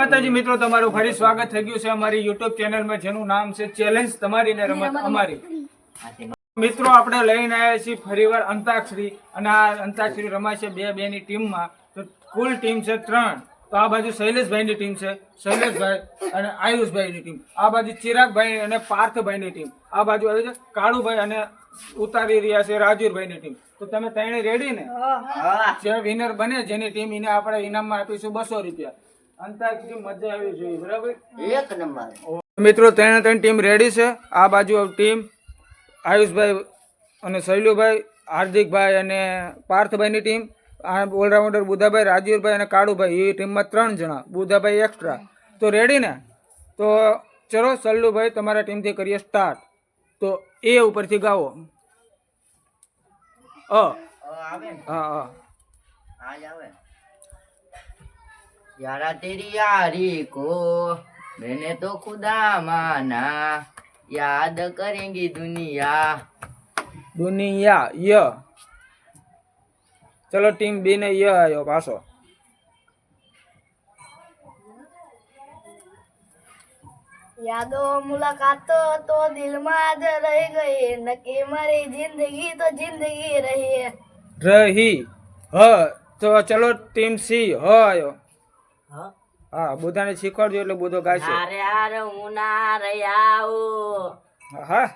માતાજી મિત્રો તમારું ફરી સ્વાગત થઈ ગયું છે અમારી યુટ્યુબ ચેનલમાં જેનું નામ છે ચેલેન્જ તમારી ને રમત અમારી. મિત્રો આપણે લઈને આવ્યા છીએ ફરીવાર અંતાક્ષરી અને આ અંતાક્ષરી રમાય છે બે બે ની ટીમમાં. તો કુલ ટીમ છે ત્રણ. તો આ બાજુ શૈલેષભાઈની ટીમ છે શૈલેષભાઈ અને આયુષભાઈની ટીમ. આ બાજુ ચિરાગભાઈ અને પાર્થભાઈની ટીમ. આ બાજુ આવે છે કાળુભાઈ અને ઉતારી રહ્યા છે રાજુરભાઈની ટીમ. તો તમે ત્રણે રેડી ને? જે વિનર બને જેની ટીમ એને આપણે ઇનામમાં આપીશું બસો રૂપિયા. અંતાક્ષરી મજા આવી જોઈએ બરાબર? એક નંબર. મિત્રો ત્રણે ત્રણ ટીમ રેડી છે. આ બાજુ ટીમ આયુષભાઈ અને શૈલુભાઈ હાર્દિકભાઈ અને પાર્થભાઈની ટીમ આ ઓલરાઉન્ડર બુધાભાઈ રાજવીરભાઈ અને કાળુભાઈ એ ટીમમાં ત્રણ જણા બુધાભાઈ એક્સ્ટ્રા તો રેડી ને? તો ચલો સલ્લુભાઈ તમારા ટીમથી કરીએ સ્ટાર્ટ તો એ ઉપરથી ગાવો. અ. હા હા આવે. यारा तेरी यारी को मैंने तो खुदा माना याद करेंगी दुनिया દુનિયા ય ચલો ટીમ બી ને ય આવ્યો પાછો યાદો મુલાકાતો તો દિલમાં જ રહી ગઈ નક્કી મારી જિંદગી તો જિંદગી રહી રહી હ તો ચલો ટીમ સી હ આવ્યો હા? બધાને શીખવાડજો એટલે બધો ગાશે. અરે અરે હું ના રહ્યાઓ હા?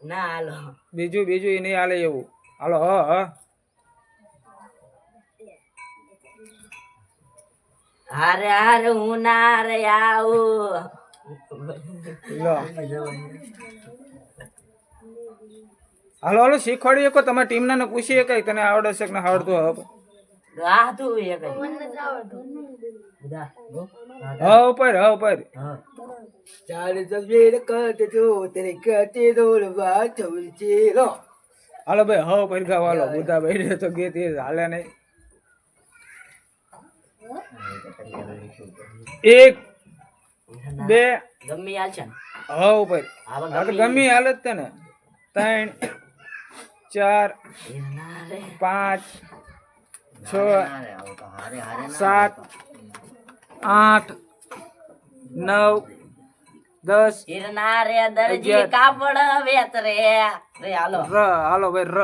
ના હાલો. બીજું બીજું એ નહીં હાલે એવું. હાલો હ હ. અરે અરે હું ના રહ્યા લો. હાલો હાલો શીખવાડી કો તમે ટીમના ને પૂછીએ કઈ. તને આવડે છે કે ના આવડતું હવે? આ તું એક હ? ઉપર હ ઉપર. ચાલ તસવીર કટ જો તેરે કટે દોર વાત ચેલો હાલો ભાઈ હ ઉપર ગાવ હાલો. બુધા ભાઈ તો ગીત એ હાલે નહીં. એક બે. ગમી હાલ છે હ ઉપર. ગમી. હાલત તને ત્રણ ચાર પાંચ છ સાત આઠ નવ દસ હિરના દરજી કાપડ વેત રે. રે હાલો. ર હાલો ભાઈ ર.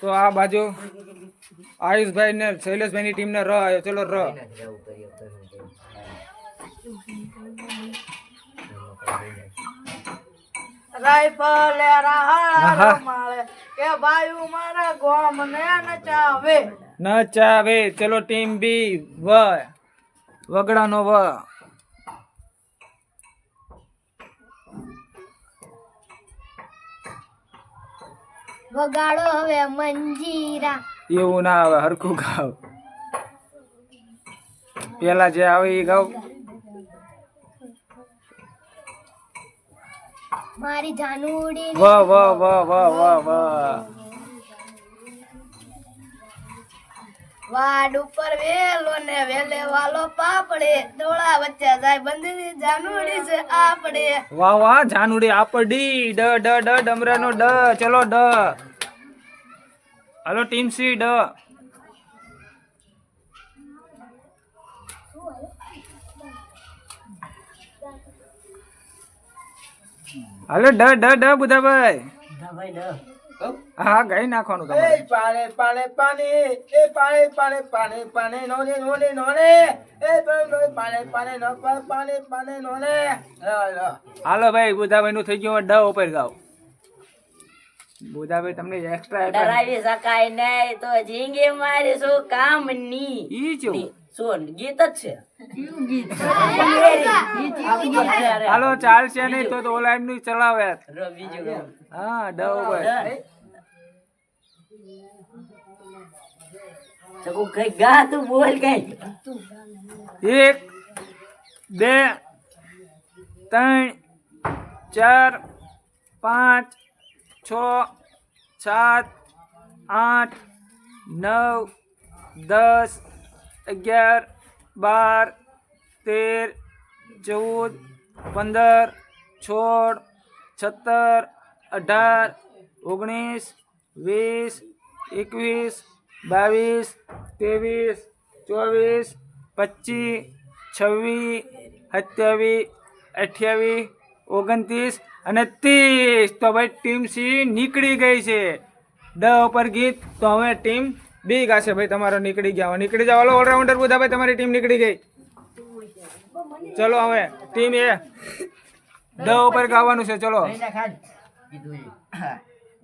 તો આ બાજુ આયુષભાઈ ને શૈલેષભાઈ ની ટીમ ને ર આવ્યો ચલો ર. રાઈફલ આહા. માળે કે ભાઈ મારા ગોમ ને નચાવે. ન ચલો ટીમ બી વ. વગડાનો વ. વગાડો હવે મંજીરા. એવું ના આવે હરખું ગાવ. પેલા જે આવે એ ગાવ. મારી જાનુડી વાહ વ વાહ વાહ વાહ વ. વાડ ઉપર વેલો ને વેલે વાલો પાપડે. ડોળા વચ્ચે જાય બંધી જાનુડી છે આપડે. વાહ વાહ જાનુડી આપડી. ડ ડ ડ ડમરાનો ડ. ચલો ડ. હાલો ટીમ સી ડ. હાલો ડ ડ ડ બુધાભાઈ. ભાઈ ડ. હા ગાઈ નાખવાનું તમારે પાણે પાણે પાણી એ પાણે પાણે પાણી પાણી નોને નોને નોને એ પાણે પાણે નો પાણે પાણે નોને હાલો ભાઈ બુધાભાઈ નું થઈ ગયું ડ ઉપર ગાવ બુધાભાઈ તમને એક્સ્ટ્રા ડરાવી શકાય નહીં તો જીંગે મારી શું કામની ઈ જો સોન ગીત જ છે હાલો ચાલશે નહીં તો તો ઓલા એમનું ચલાવે હા ડ ઉપર ચકુ કઈ ગા તું બોલ કઈ એક બે ત્રણ ચાર પાંચ છ સાત આઠ નવ દસ અગિયાર બાર તેર ચૌદ પંદર સોળ સત્તર અઢાર ઓગણીસ વીસ એકવીસ, બાવીસ, ત્રેવીસ, ચોવીસ, પચીસ, છવ્વીસ, સત્યાવીસ, અઠ્યાવીસ, ઓગણત્રીસ અને ત્રીસ. તો ભાઈ ટીમ સી નીકળી ગઈ છે. ડ ઉપર ગીત. તો હવે ટીમ બી ગાશે. ભાઈ, તમારો નીકળી ગયા. નીકળી જાવ હલો ઓલરાઉન્ડર બધા ભાઈ તમારી ટીમ નીકળી ગઈ. ચલો હવે, ટીમ એ. ડ ઉપર ગાવાનું છે. ચલો.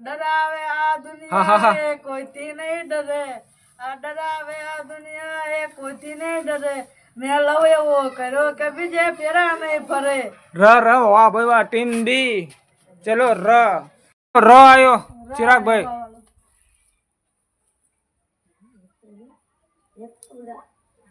ડરાવે આ દુનિયા હા. એ કોઈથી નહીં ડરે. આ ડરાવે આ દુનિયા એ કોઈથી નહીં ડરે. મેં લવ એવો કર્યો કે બીજે ફેરા નહીં ફરે. ર ર વાહ ભાઈ વાહ ટીમ બી ચલો ર. ર આયો. ચિરાગભાઈ. હા હા આ રજવાડું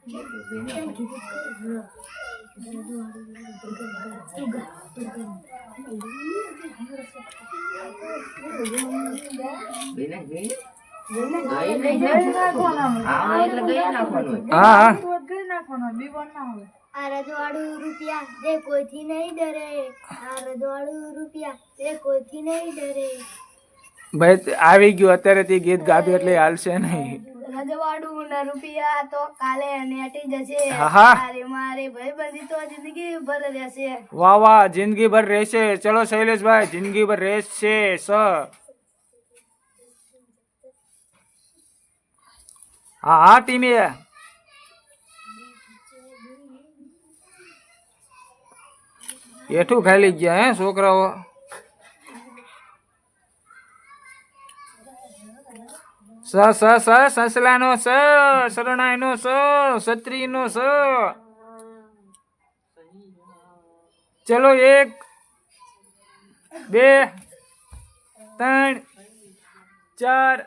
રૂપિયા તે કોઈથી નહીં ડરે આ રજવાડું રૂપિયા તે કોઈથી નહીં ડરે ભાઈ, આવી ગયું. અત્યારે તે ગીત ગાતું એટલે હાલશે નહીં. રજવાડું ને રૂપિયા તો કાલે નેટી જશે. મારી મારે ભાઈબંધી તો જિંદગી ભર રહેશે. વાહ વાહ જિંદગી ભર રહેશે. ચલો શૈલેષભાઈ જિંદગી ભર રહેશે સ હા હા ટીમે. એઠું ખાલી ગયા હે છોકરાઓ. સ સ સ, સસલાનો સ, શરણાઈનો સ સ. ચલો એક, બે, ત્રણ, ચાર,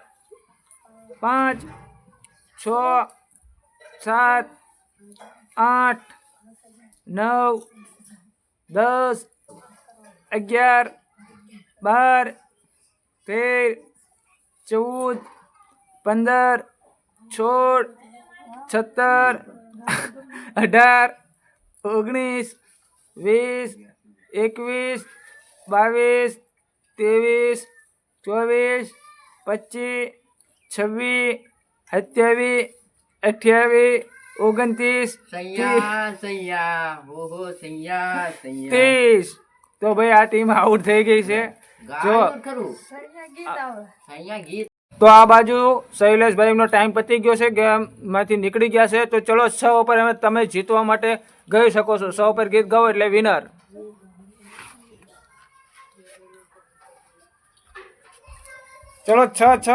પાંચ, છ, સાત, આઠ, નવ, દસ, અગિયાર, બાર, તેર, ચૌદ પંદર સોળ સત્તર અઢાર ઓગણીસ વીસ એકવીસ બાવીસ ત્રેવીસ ચોવીસ પચીસ છવ્વીસ સત્યાવીસ અઠ્યાવીસ ઓગણત્રીસ સૈયા સૈયા ઓહો સૈયા સૈયા ત્રીસ. તો ભાઈ આ ટીમ આઉટ થઈ ગઈ છે. જો ગીત તો આ બાજુ શૈલેષભાઈનો ટાઈમ પતી ગયો છે ગેમમાંથી નીકળી ગયા છે. તો ચલો છ ઉપર અમે તમે જીતવા માટે ગઈ શકો છો. છ ઉપર ગીત ગાઓ એટલે વિનર ચલો છ છ.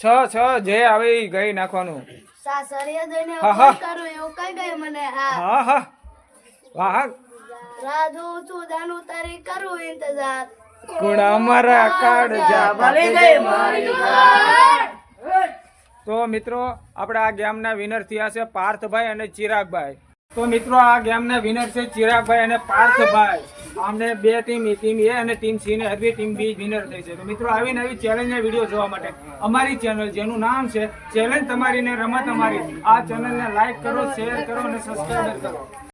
છો છ. જે આવે ગઈ નાખવાનું. હા, હા. હા હા. વાહ જોઉં તારી કરું ઇંતજાર. ગુણ અમારા કાળજા ભલે ગઈ મારી તો મિત્રો આપણે આ ગેમના વિનર થયા છે પાર્થભાઈ અને ચિરાગભાઈ. તો મિત્રો આ ગેમના વિનર છે ચિરાગભાઈ અને પાર્થભાઈ. આમને બે ટીમ ટીમ એ અને ટીમ સી ને હરવી ટીમ બી વિનર થઈ છે. તો મિત્રો આવી નવી ચેલેન્જના વીડિયો જોવા માટે અમારી ચેનલ જેનું નામ છે ચેલેન્જ તમારી ને રમત અમારી. આ ચેનલને લાઈક કરો શેર કરો અને સબસ્ક્રાઈબ કરો.